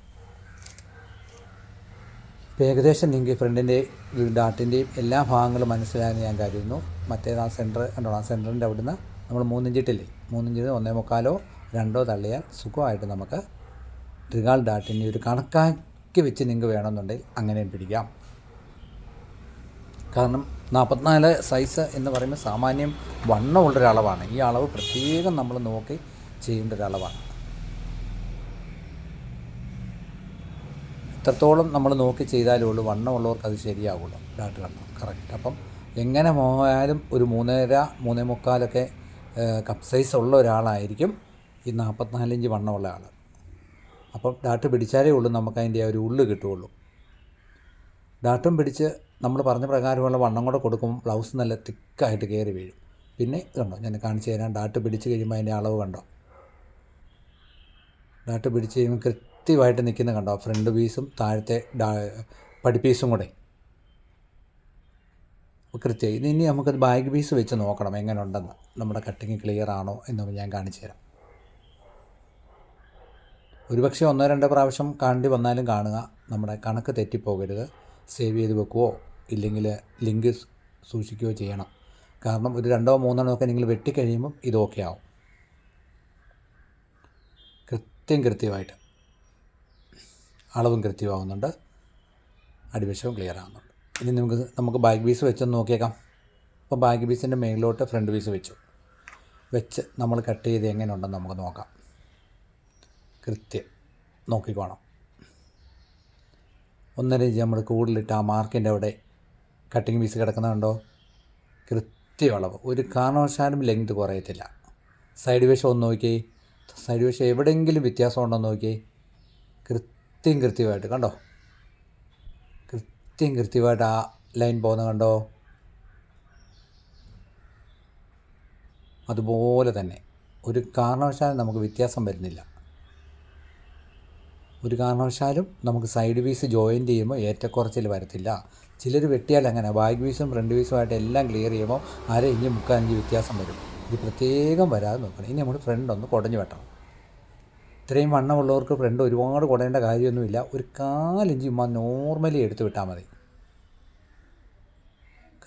ഇപ്പോൾ ഏകദേശം നിങ്ങൾക്ക് ഫ്രണ്ടിന്റെ ഡാട്ടിന്റെയും എല്ലാ ഭാഗങ്ങളും മനസ്സിലായെന്ന് ഞാൻ കരുതുന്നു. മറ്റേത് ആ സെന്റർ കണ്ടോ ആ സെന്ററിന്റെ അവിടുന്ന് നമ്മൾ മൂന്നിഞ്ചിട്ടില്ലേ? മൂന്നിഞ്ചിന് ഒന്നേ മുക്കാലോ രണ്ടോ തള്ളിയാൽ സുഖമായിട്ട് നമുക്ക് ട്രിഗാൾ ഡാട്ടിന്റെ ഒരു കണക്കാക്കി വെച്ച് നിങ്ങൾക്ക് വേണമെന്നുണ്ടെങ്കിൽ അങ്ങനെയും പിടിക്കാം. കാരണം നാൽപ്പത്തിനാല് സൈസ് എന്ന് പറയുമ്പോൾ സാമാന്യം വണ്ണമുള്ളൊരളവാണ് ഈ അളവ് പ്രത്യേകം നമ്മൾ നോക്കി ചെയ്യേണ്ട ഒരളവാണ് എത്രത്തോളം നമ്മൾ നോക്കി ചെയ്താലേ ഉള്ളൂ. വണ്ണമുള്ളവർക്ക് അത് ശരിയാവുള്ളൂ. ഡാട്ട് വണ്ണം. കറക്റ്റ് അപ്പം എങ്ങനെ പോയാലും ഒരു മൂന്നര മൂന്നേ മുക്കാലൊക്കെ കപ്പ് സൈസ് ഉള്ള ഒരാളായിരിക്കും ഈ നാൽപ്പത്തിനാലിഞ്ച് വണ്ണമുള്ള ആൾ അപ്പം ഡാട്ട് പിടിച്ചാലേ ഉള്ളൂ നമുക്ക് അതിന്റെ ആ ഒരു ഉള്ളു കിട്ടുകയുള്ളൂ. ഡാട്ടും പിടിച്ച് നമ്മൾ പറഞ്ഞ പ്രകാരമുള്ള വണ്ണം കൂടെ കൊടുക്കുമ്പോൾ ബ്ലൗസ് നല്ല തിക്കായിട്ട് കയറി വീഴും. പിന്നെ ഇതുണ്ടോ ഞാൻ കാണിച്ചു തരാം. ഡാട്ട് പിടിച്ച് കഴിയുമ്പോൾ അതിന്റെ അളവ് കണ്ടോ? ഡാട്ട് പിടിച്ച് കഴിയുമ്പോൾ കൃത്യമായിട്ട് നിൽക്കുന്ന കണ്ടോ? ഫ്രണ്ട് പീസും താഴത്തെ ഡാ പടി പീസും കൂടെ. കൃത്യമായി. ഇനി നമുക്കത് ബാഗ് പീസ് വെച്ച് നോക്കണം എങ്ങനെ ഉണ്ടെന്ന് നമ്മുടെ കട്ടിങ് ക്ലിയർ ആണോ എന്ന് ഞാൻ കാണിച്ചു തരാം. ഒരുപക്ഷെ ഒന്നോ രണ്ടോ പ്രാവശ്യം കാണേണ്ടി വന്നാലും കാണുക. നമ്മുടെ കണക്ക് തെറ്റിപ്പോകരുത്. സേവ് ചെയ്ത് വെക്കുകയോ ഇല്ലെങ്കിൽ ലിങ്ക് സൂക്ഷിക്കുകയോ ചെയ്യണം. കാരണം ഒരു രണ്ടോ മൂന്നെണ്ണമൊക്കെ നിങ്ങൾ വെട്ടിക്കഴിയുമ്പം ഇത് ഓക്കെ ആവും. കൃത്യം കൃത്യമായിട്ട് അളവും കൃത്യമാവുന്നുണ്ട് അടിവശവും ക്ലിയർ ആവുന്നുണ്ട് ഇനി നമുക്ക് നമുക്ക് ബാക്ക് പീസ് വെച്ചൊന്ന് നോക്കിയേക്കാം. അപ്പോൾ ബാക്ക് പീസിന്റെ മേളിലോട്ട് ഫ്രണ്ട് പീസ് വെച്ചു. വെച്ച് നമ്മൾ കട്ട് ചെയ്ത് എങ്ങനെ ഉണ്ടെന്ന് നമുക്ക് നോക്കാം. കൃത്യം നോക്കിക്കോണം. ഒന്നര ഇഞ്ച് നമ്മൾ കൂടുതലിട്ട് ആ മാർക്കിന്റെ അവിടെ കട്ടിങ് പീസ് കിടക്കുന്നുണ്ടോ കൃത്യം അളവ്. ഒരു കാരണവശാലും ലെങ്ത് കുറയത്തില്ല. സൈഡ് വശം ഒന്ന് നോക്കി സൈഡ് വശം എവിടെയെങ്കിലും വ്യത്യാസം ഉണ്ടോ നോക്കി കൃത്യം കൃത്യമായിട്ട് കണ്ടോ? കൃത്യം കൃത്യമായിട്ട് ആ ലൈൻ പോകുന്ന കണ്ടോ? അതുപോലെ തന്നെ ഒരു കാരണവശാലും നമുക്ക് വ്യത്യാസം വരുന്നില്ല. ഒരു കാരണവശാലും നമുക്ക് സൈഡ് പീസ് ജോയിൻ ചെയ്യുമ്പോൾ ഏറ്റക്കുറച്ചിൽ വരത്തില്ല. ചിലർ വെട്ടിയാൽ അങ്ങനെ ബാക്ക് പീസും ഫ്രണ്ട് പീസുമായിട്ട് എല്ലാം ക്ലിയർ ചെയ്യുമ്പോൾ അര ഇഞ്ച് മുക്കാൽ അഞ്ച് വ്യത്യാസം വരും. ഇത് പ്രത്യേകം വരാതെ നോക്കണം. ഇനി നമ്മൾ ഫ്രണ്ട് ഒന്ന് കുടഞ്ഞു വെട്ടണം. ഇത്രയും വണ്ണമുള്ളവർക്ക് ഫ്രണ്ട് ഒരുപാട് കുടയേണ്ട കാര്യമൊന്നുമില്ല. ഒരു കാലിഞ്ച് ചുമ്മാ നോർമലി എടുത്തു വിട്ടാൽ മതി.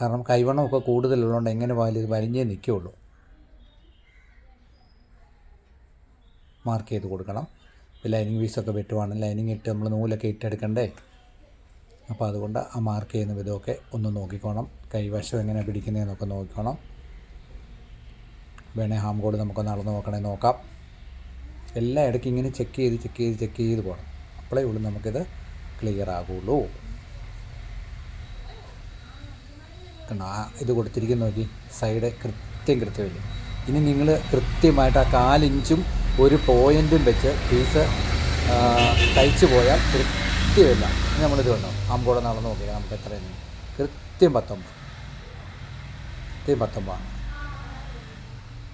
കാരണം കൈവണ്ണമൊക്കെ കൂടുതലുള്ളതുകൊണ്ട് എങ്ങനെ ഇത് വലിഞ്ഞേ നിൽക്കുകയുള്ളൂ. മാർക്ക് ചെയ്ത് കൊടുക്കണം. ലൈനിങ് പീസൊക്കെ വെട്ടുവാണ്. ലൈനിങ് ഇട്ട് നമ്മൾ നൂലൊക്കെ ഇട്ടെടുക്കണ്ടേ? അപ്പോൾ അതുകൊണ്ട് ആ മാർക്ക് ചെയ്യുന്ന വിധമൊക്കെ ഒന്ന് നോക്കിക്കോണം. കൈവശം എങ്ങനെ പിടിക്കുന്നതെന്നൊക്കെ നോക്കിക്കോണം. വേണേൽ ഹാം കോഡ് നമുക്കൊന്ന് അളന്ന് നോക്കണേ നോക്കാം. എല്ലാ ഇടയ്ക്ക് ഇങ്ങനെ ചെക്ക് ചെയ്ത് ചെക്ക് ചെയ്ത് ചെക്ക് ചെയ്ത് പോകണം അപ്പോഴേ ഉള്ളൂ നമുക്കിത് ക്ലിയർ ആകുള്ളൂ. കണ്ടോ ഇത് കൊടുത്തിരിക്കുന്ന നോക്കി. സൈഡ് കൃത്യം കൃത്യമില്ല? ഇനി നിങ്ങൾ കൃത്യമായിട്ട് ആ കാലിഞ്ചും ഒരു പോയിന്റും വെച്ച് പീസ് തയ്ച്ചു പോയാൽ കൃത്യമില്ല. നമ്മളിത് കണ്ടോ ആമ്പോടെ നടന്ന് നോക്കിയാൽ നമുക്ക് എത്രയാണ് കൃത്യം പത്തൊമ്പത്. കൃത്യം പത്തൊമ്പതാണ്.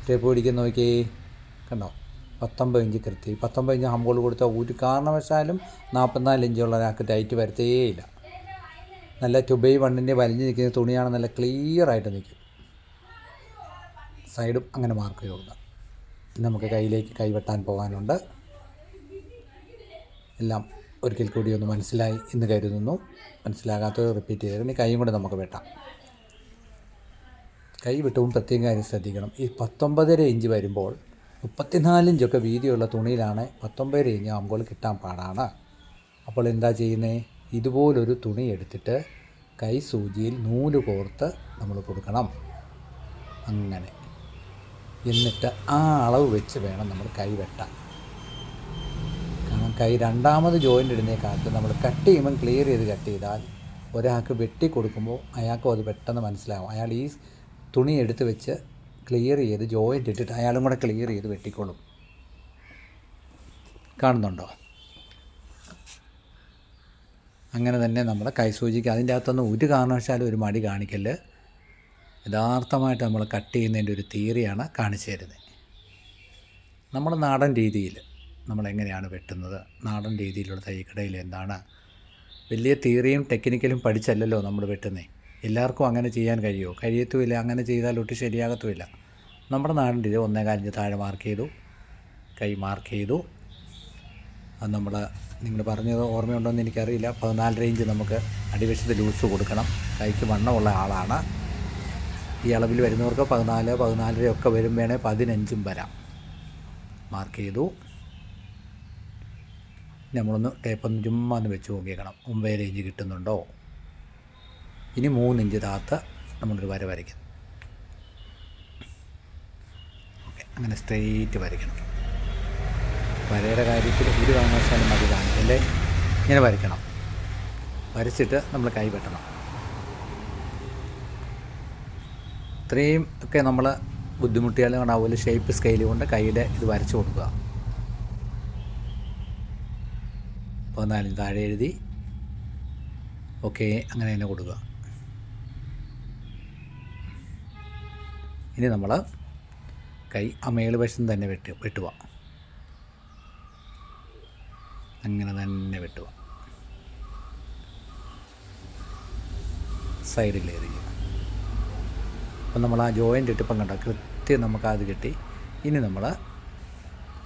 ടേപ്പ് പിടിക്കുന്ന നോക്കി കണ്ടോ? പത്തൊമ്പത് ഇഞ്ച് കൃത്യം. പത്തൊമ്പത് ഇഞ്ച് ഹംബോൾ കൊടുത്താൽ ഒരു കാരണവശാലും നാൽപ്പത്തിനാല് ഇഞ്ചുള്ള ഒരാൾക്ക് ടൈറ്റ് വരത്തേയില്ല. നല്ല ടുബൈ വണ്ണിന്റെ വലിഞ്ഞ് നിൽക്കുന്ന തുണിയാണ് നല്ല ക്ലിയറായിട്ട് നിൽക്കും. സൈഡും അങ്ങനെ മാർക്ക് ചെയ്ത് കൊടുക്കാം നമുക്ക് കയ്യിലേക്ക് കൈവെട്ടാൻ പോകാനുണ്ട്. എല്ലാം ഒരിക്കൽ കൂടി ഒന്ന് മനസ്സിലായി എന്ന് കരുതുന്നു. മനസ്സിലാകാത്തത് റിപ്പീറ്റ് ചെയ്ത് ഇനി കൈയും കൂടെ നമുക്ക് വെട്ടാം. കൈ വിട്ടവും പ്രത്യേകം കാര്യം ശ്രദ്ധിക്കണം. ഈ പത്തൊമ്പതര ഇഞ്ച് വരുമ്പോൾ മുപ്പത്തിനാല് ഇഞ്ചൊക്കെ വീതിയുള്ള തുണിയിലാണ് പത്തൊമ്പതര ഇഞ്ച് ആകുമ്പോൾ കിട്ടാൻ പാടാണ്. അപ്പോൾ എന്താ ചെയ്യുന്നത് ഇതുപോലൊരു തുണി എടുത്തിട്ട് കൈ സൂചിയിൽ നൂൽ കോർത്ത് നമ്മൾ കൊടുക്കണം. അങ്ങനെ. എന്നിട്ട് ആ അളവ് വെച്ച് വേണം നമ്മൾ കൈ വെട്ടാൻ. കാരണം കൈ രണ്ടാമത് ജോയിന്റ് ഇടുന്നേക്കാലത്ത് നമ്മൾ കട്ട് ചെയ്യുമ്പം ക്ലിയർ ചെയ്ത് കട്ട് ചെയ്താൽ ഒരാൾക്ക് വെട്ടി കൊടുക്കുമ്പോൾ അയാൾക്കും അത് പെട്ടെന്ന് മനസ്സിലാവും. അയാൾ ഈ തുണി എടുത്ത് വെച്ച് ക്ലിയർ ചെയ്ത് ജോയിന്റ് ഇട്ടിട്ട് അയാളും കൂടെ ക്ലിയർ ചെയ്ത് വെട്ടിക്കോളും. കാണുന്നുണ്ടോ? അങ്ങനെ തന്നെ നമ്മുടെ കൈസൂചിക്ക് അതിന്റെ അകത്തൊന്നും ഒരു കാരണവശാലും ഒരു മടി കാണിക്കൽ. യഥാർത്ഥമായിട്ട് നമ്മൾ കട്ട് ചെയ്യുന്നതിന്റെ ഒരു തിയറിയാണ് കാണിച്ചു തരുന്നത്. നമ്മുടെ നാടൻ രീതിയിൽ നമ്മളെങ്ങനെയാണ് വെട്ടുന്നത്? നാടൻ രീതിയിലുള്ള തൈക്കടയിൽ എന്താണ്? വലിയ തിയറിയും ടെക്നിക്കലും പഠിച്ചല്ലല്ലോ നമ്മൾ വെട്ടുന്നത് എല്ലാവർക്കും അങ്ങനെ ചെയ്യാൻ കഴിയുമോ? കഴിയത്തുമില്ല. അങ്ങനെ ചെയ്താൽ ഒട്ടും ശരിയാകത്തുമില്ല. നമ്മുടെ നാടിന്റെ ഇത് ഒന്നേ കാലിഞ്ച് താഴെ മാർക്ക് ചെയ്തു. കൈ മാർക്ക് ചെയ്തു. അത് നമ്മൾ നിങ്ങൾ പറഞ്ഞത് ഓർമ്മയുണ്ടോ എന്ന് എനിക്കറിയില്ല. പതിനാല് റേഞ്ച് നമുക്ക് അടിവശത്ത് ലൂസ് കൊടുക്കണം. കൈക്ക് വണ്ണമുള്ള ആളാണ്. ഈ അളവിൽ വരുന്നവർക്ക് പതിനാല് പതിനാലരയൊക്കെ വരും. വേണേൽ പതിനഞ്ചും വരാം. മാർക്ക് ചെയ്തു. നമ്മളൊന്ന് ടേപ്പൊന്ന് ചുമ്മാ ഒന്ന് വെച്ച് നോക്കിയേക്കണം. ഒമ്പത് റേഞ്ച് കിട്ടുന്നുണ്ടോ? ഇനി മൂന്നിഞ്ച് താത്ത നമ്മളൊരു വര വരയ്ക്കും. ഓക്കെ അങ്ങനെ സ്ട്രെയിറ്റ് വരയ്ക്കണം. വരയുടെ കാര്യത്തിൽ ഒരു കാരണവശാലും മതി കാണിക്കല്ലേ ഇങ്ങനെ വരയ്ക്കണം. വരച്ചിട്ട് നമ്മൾ കൈ വെട്ടണം. ഇത്രയും ഒക്കെ നമ്മൾ ബുദ്ധിമുട്ടിയാലും ഉണ്ടാവില്ല ഷേപ്പ് സ്കെയിൽ കൊണ്ട് കൈയുടെ ഇത് വരച്ചു കൊടുക്കുക. പതിനാലിന് താഴെ എഴുതി. ഓക്കെ അങ്ങനെ തന്നെ കൊടുക്കുക. ഇനി നമ്മൾ കൈ ആ മേളുവശം തന്നെ വെട്ട് വെട്ടുക. അങ്ങനെ തന്നെ വെട്ടുക. സൈഡിൽ എറിയുക. അപ്പം നമ്മൾ ആ ജോയിന്റ് ഇട്ടിപ്പം കണ്ട? കൃത്യം നമുക്കത് കിട്ടി. ഇനി നമ്മൾ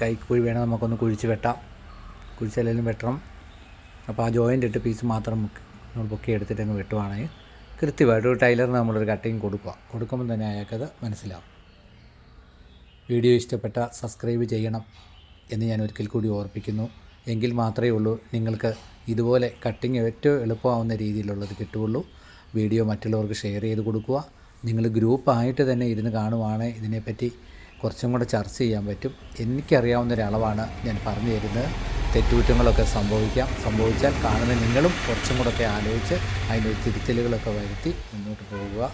കൈക്കുഴി വേണം നമുക്കൊന്ന് കുഴിച്ച് വെട്ടാം. കുഴിച്ചല്ലെങ്കിലും വെട്ടണം. അപ്പോൾ ആ ജോയിന്റ് ഇട്ട് പീസ് മാത്രം നമ്മൾ പൊക്കി എടുത്തിട്ട് അങ്ങ് വെട്ടുവാണെങ്കിൽ കൃത്യമായിട്ട് ഒരു ടൈലറിന് നമ്മളൊരു കട്ടിങ് കൊടുക്കുക. കൊടുക്കുമ്പോൾ തന്നെ അയാൾക്കത് മനസ്സിലാവും. വീഡിയോ ഇഷ്ടപ്പെട്ട സബ്സ്ക്രൈബ് ചെയ്യണം എന്ന് ഞാൻ ഒരിക്കൽ കൂടി ഓർപ്പിക്കുന്നു. എങ്കിൽ മാത്രമേ ഉള്ളൂ നിങ്ങൾക്ക് ഇതുപോലെ കട്ടിങ് ഏറ്റവും എളുപ്പമാവുന്ന രീതിയിലുള്ളത് കിട്ടുകയുള്ളൂ. വീഡിയോ മറ്റുള്ളവർക്ക് ഷെയർ ചെയ്ത് കൊടുക്കുക. നിങ്ങൾ ഗ്രൂപ്പായിട്ട് തന്നെ ഇരുന്ന് കാണുവാണെങ്കിൽ ഇതിനെപ്പറ്റി കുറച്ചും കൂടെ ചർച്ച ചെയ്യാൻ പറ്റും. എനിക്കറിയാവുന്ന ഒരളവാണ് ഞാൻ പറഞ്ഞു തരുന്നത്. തെറ്റുകുറ്റങ്ങളൊക്കെ സംഭവിക്കാം. സംഭവിച്ചാൽ കാണുന്ന നിങ്ങളും കുറച്ചും കൂടെ ഒക്കെ ആലോചിച്ച് അതിന്റെ തിരുത്തലുകളൊക്കെ വരുത്തി മുന്നോട്ട് പോകുക.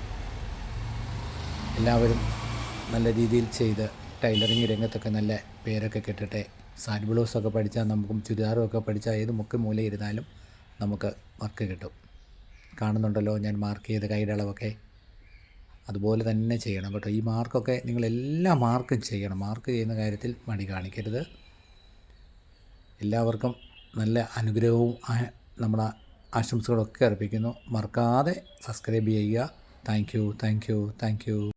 എല്ലാവരും നല്ല രീതിയിൽ ചെയ്ത് ടൈലറിങ് രംഗത്തൊക്കെ നല്ല പേരൊക്കെ കിട്ടട്ടെ. സാരി ബ്ലൗസൊക്കെ പഠിച്ചാൽ നമുക്കും ചുരിദാറും ഒക്കെ പഠിച്ചാൽ ഏത് മുക്ക് മൂല ഇരുന്നാലും നമുക്ക് വർക്ക് കിട്ടും. കാണുന്നുണ്ടല്ലോ ഞാൻ മാർക്ക് ചെയ്ത കൈയുടെ അളവൊക്കെ. അതുപോലെ തന്നെ ചെയ്യണം കേട്ടോ. ഈ മാർക്കൊക്കെ നിങ്ങൾ എല്ലാ മാർക്കും ചെയ്യണം. മാർക്ക് ചെയ്യുന്ന കാര്യത്തിൽ മടി കാണിക്കരുത്. എല്ലാവർക്കും നല്ല അനുഗ്രഹവും നമ്മുടെ ആശംസകളൊക്കെ അർപ്പിക്കുന്നു. മറക്കാതെ സബ്സ്ക്രൈബ് ചെയ്യുക. Thank you thank you thank you.